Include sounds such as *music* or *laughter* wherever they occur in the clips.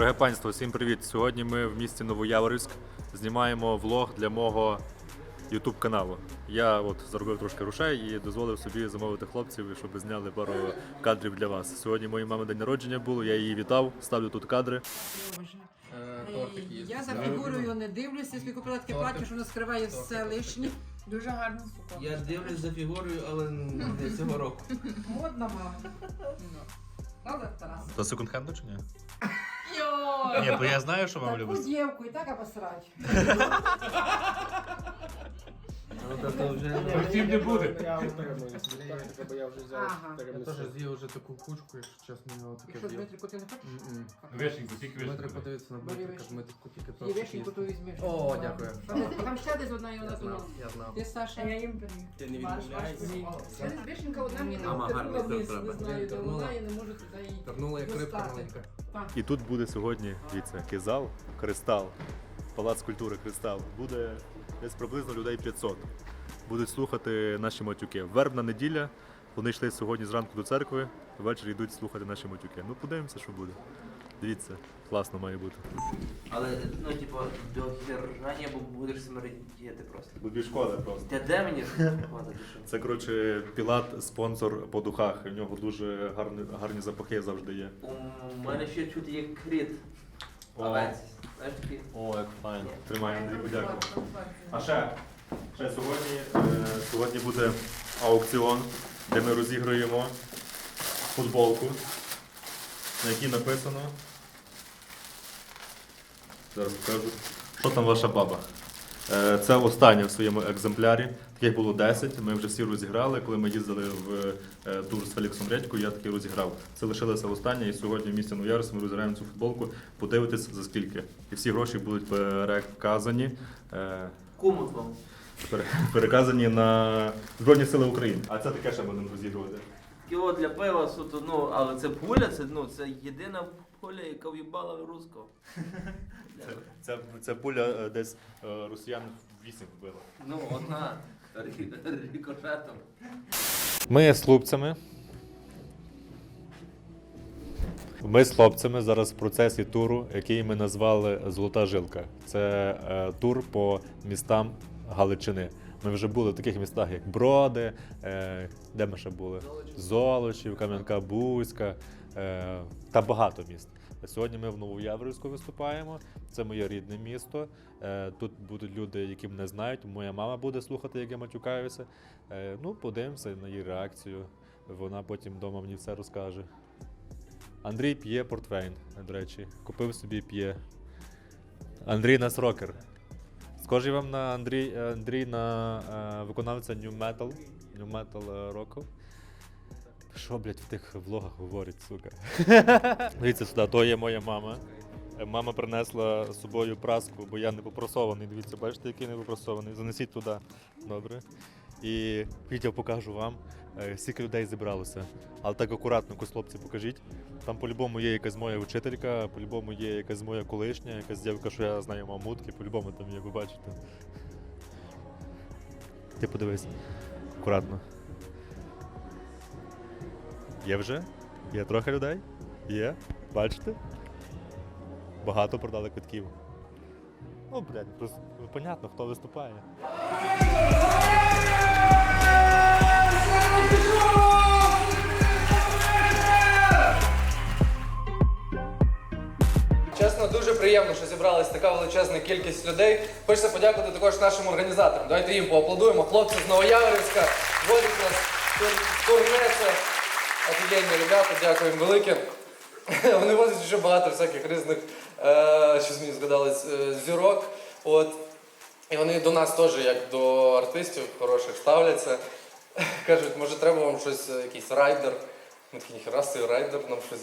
Дороге панство, всім привіт! Сьогодні ми в місті Новояворівськ знімаємо влог для мого YouTube каналу. Я от заробив трошки грошей і дозволив собі замовити хлопців, щоб зняли пару кадрів для вас. Сьогодні моїй мами день народження було, я її вітав, ставлю тут кадри. Я за фігурою не дивлюся, скільки купила таке плаття, що воно скриває все лишнє. Дуже гарно сука. Я дивлюсь за фігурою, але не *laughs* цього року. Модна мама. Правда, Тарас? То секонд-хенду чи ні? Ні, бо я знаю, що вам Таку дівку і так обосрать. *laughs* Хотів не буде. Я утримуюсь, бо я вже взяв Ага. Я теж перемісив. з'їв вже таку кучку, якщо чесно, я таке Якщо з'їв. Дмитрику ти не хочеш? М-м. Вишеньку, тільки Дмитрик вишеньку. подивиться на Бери Дмитрика, вишеньку. Дмитрик тільки І вишеньку ту візьмеш. О, дякую. Там, там ще десь одна і Я вона я знав. Ти, Саша? я їм привіт. Ти не відмовляєшся? вишенька одна мені Мама не гарний вниз, не треба. знаю, де вона, я не можу туди її. Тернула як рибка достати. маленька. І тут буде сьогодні, дивіться, який зал, кристал, палац культури Кристал. Буде десь приблизно людей 500. Будуть слухати наші матюки. Вербна неділя. Вони йшли сьогодні зранку до церкви, ввечері йдуть слухати наші матюки. Ну, подивимося, що буде. Дивіться, класно має бути. Але ну, типу, до херання, бо будеш смердіти просто. Буде шкода просто. Та де мені що? Це коротше Пілат, спонсор по духах. У нього дуже гарні, гарні запахи завжди є. У мене ще чути є кріт. Авенсіс. Знаєш такий? О, як файно. Тримай, Андрій, подякую. А ще, ще сьогодні, е, сьогодні буде аукціон, де ми розіграємо футболку, на якій написано. Зараз покажу. Що там ваша баба? Е, Це останнє в своєму екземплярі. Таких було 10. Ми вже всі розіграли. Коли ми їздили в е, тур з Феліксом Редькою, я таки розіграв. Це лишилося останнє, і сьогодні в місті Новоярс ми розіграємо цю футболку. Подивитись за скільки. І всі гроші будуть переказані. е, Кому пере- Переказані на Збройні Сили України. А це таке ще будемо розігрувати. Кіло для пива суто, ну, але це пуля, це, ну, це єдина пуля, яка в'їбала руського. Це, це, це пуля е, десь е, росіян 8 вбила. Ну, одна рі- рикошетом. Ми з хлопцями. Ми з хлопцями зараз в процесі туру, який ми назвали Золота жилка. Це е, тур по містам Галичини. Ми вже були в таких містах, як Броди, е, де ми ще були? Золочів, Кам'янка-Бузька е, та багато міст. Сьогодні ми в Новояврівську виступаємо. Це моє рідне місто. Е, тут будуть люди, які мене знають. Моя мама буде слухати, як я матюкаюся. Е, ну, подивимося на її реакцію. Вона потім вдома мені все розкаже. Андрій п'є портвейн, до речі. Купив собі п'є. Андрій нас рокер. Схожий вам на Андрій, е, Андрій на е, виконавця New Metal. New Metal е, року. Що, блядь, в тих влогах говорять, сука? Дивіться сюди, то є моя мама. Е, Мама принесла з собою праску, бо я не попросований. Дивіться, бачите, який не попросований. Занесіть туди. Добре. І відео покажу вам, е, скільки людей зібралося. Але так акуратно, якось хлопці, покажіть. Там по-любому є якась моя вчителька, по-любому є якась моя колишня, якась дівка, що я знаю мамутки, по-любому там є, ви бачите. Ти подивись. Акуратно. Є вже? Є трохи людей? Є? Бачите? Багато продали квитків. Ну, блядь, просто понятно, хто виступає. Чесно, дуже приємно, що зібралась така величезна кількість людей. Хочеться подякувати також нашим організаторам. Давайте їм поаплодуємо. Хлопці з Новояворівська водять нас в турне. Це офігенні ребята, дякую їм велике. *laughs* Вони возять дуже багато всяких різних, е, щось мені згадалось, е, зірок. От. І вони до нас теж, як до артистів хороших, ставляться. *laughs* Кажуть, може треба вам щось, е, якийсь райдер. Ми такі, ніхера собі райдер нам щось.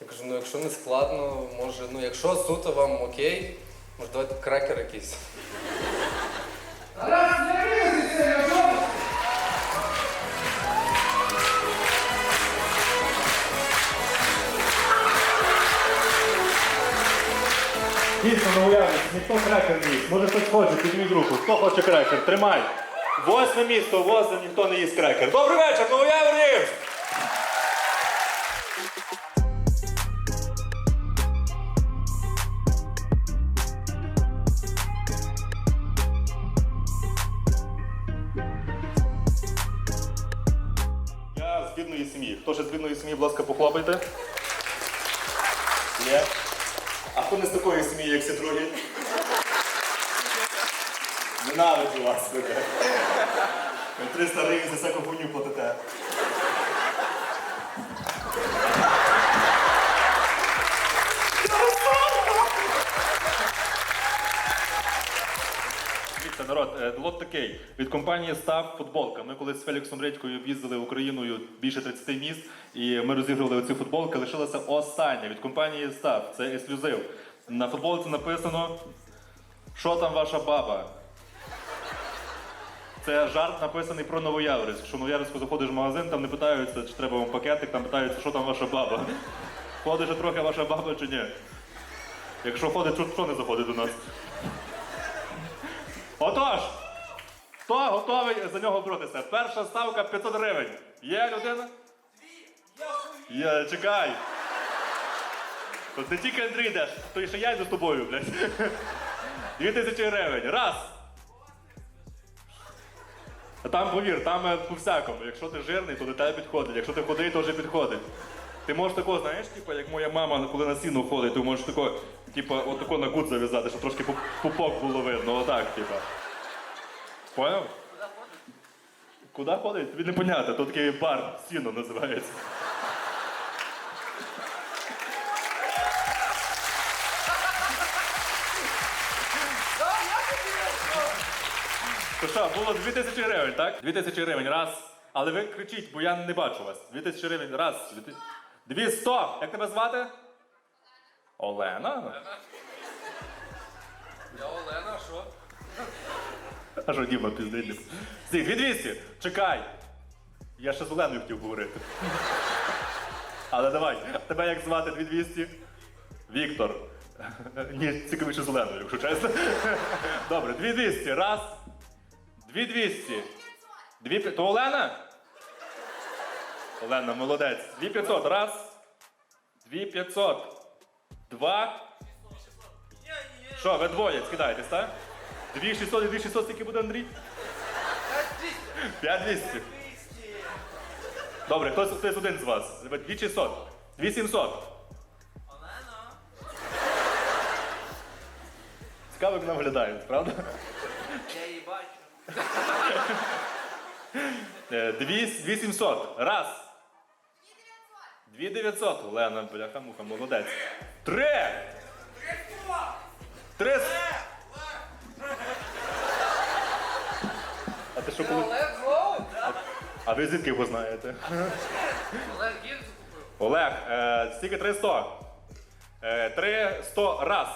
Я кажу, ну якщо не складно, може, ну якщо суто вам окей, може давайте крекер якийсь. Ніхто крекер їсть. Може хтось хоче, підніміть руку. Хто хоче крекер? Тримай. Восьме місто, возне ніхто не їсть крекер. Добрий вечір, новояворівськ! Я з бідної сім'ї. Хто ще з бідної сім'ї, будь ласка, похлопайте. Є. А хто не з такої сім'ї, як всі другі? Ненавиджу вас, ви. Ви 300 гривень за всяку хуйню платите. Народ, е, лот такий. Від компанії Став футболка. Ми колись з Феліксом Редькою об'їздили Україною більше 30 міст, і ми розігрували оці футболки. Лишилася остання від компанії Став. Це ексклюзив. На футболці написано, що там ваша баба. Це жарт написаний про Новояворівськ. Якщо в Новояворівську заходиш в магазин, там не питаються, чи треба вам пакетик, там питаються, що там ваша баба. Ходить же трохи ваша баба чи ні? Якщо ходить, що, що не заходить до нас? Отож, хто готовий за нього боротися? Перша ставка 500 гривень. Є людина? Є, чекай. Тут не тільки Андрій йдеш, то і ще я йду з тобою, блядь. Дві тисячі гривень. Раз. А там повір, там е, по всякому. Якщо ти жирний, то до тебе підходить. Якщо ти худий, то вже підходить. Ти можеш такого, знаєш, типу, як моя мама, коли на сіну ходить, ти можеш тако, типу, отако на гуд зав'язати, щоб трошки пуп- пупок було видно. Отак, типу. Поняв? Куди ходить? Тобі не понятно, то такий бар, сіно називається. То що, було 2000 гривень, так? 2000 гривень, раз. Але ви кричіть, бо я не бачу вас. 2000 гривень, раз. 200. Як тебе звати? Олена? Я Олена, що? А що Діма піздить? Стій, 2200. Чекай. Я ще з Оленою хотів говорити. Але давай, тебе як звати 2200? Віктор. Ні, цікавіше з Оленою, якщо чесно. Добре, 2200. Раз. 2200. Дві... пі- То Олена? Олена, молодець. 2500. Раз. 2500. Два. Що, ви двоє скидаєтесь, так? 2600 і 2600 скільки буде, Андрій? 5200. Добре, хтось, хтось один з вас. Дві 2600. 2700. Олено. Цікаво, як нам виглядають, правда? Я її бачу. Е, дві- 2700. Раз. 2900. Олена, бляха, муха, молодець. Три. Три. с- А ти що коли? А ви звідки його знаєте? Олег гільзу купив. Олег, е, стільки 300. Е, 300 раз.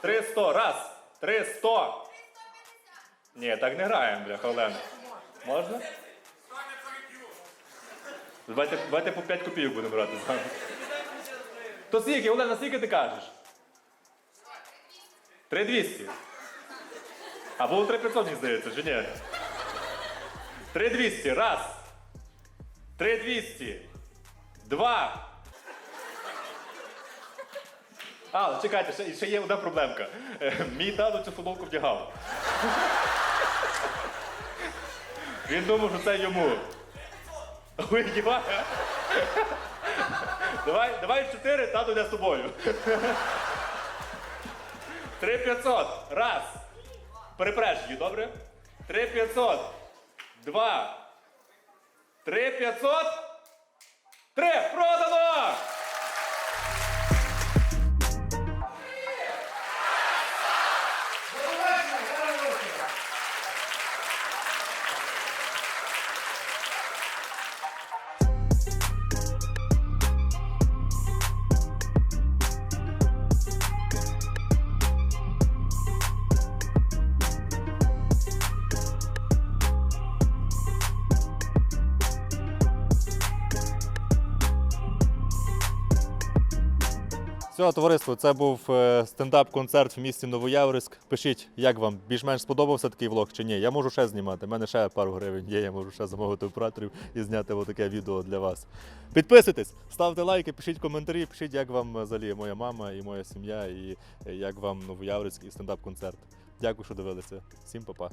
300 раз. 300. Ні, так не граємо, бляха, Олена. Можна? Давайте, давайте по 5 копійок будемо брати з вами. То скільки, Олена, скільки ти кажеш? 3200. А було 3500, мені здається, чи ні? 3200, раз. 3200. Два. А, чекайте, ще, ще є одна проблемка. Е, Мій тато цю футболку вдягав. Він думав, що це йому. Ой, Діма. Давай, давай чотири, тато йде з тобою. Три п'ятсот. Раз. Перепреш добре? Три п'ятсот. Два. Три п'ятсот. Три. Продано! Все, товариство, це був е, стендап-концерт в місті Новояворівськ. Пишіть, як вам більш-менш сподобався такий влог чи ні. Я можу ще знімати. У мене ще пару гривень є, я можу ще замовити операторів і зняти отаке відео для вас. Підписуйтесь, ставте лайки, пишіть коментарі, пишіть, як вам взагалі моя мама і моя сім'я, і е, як вам Новояворівськ і стендап-концерт. Дякую, що дивилися. Всім па-па.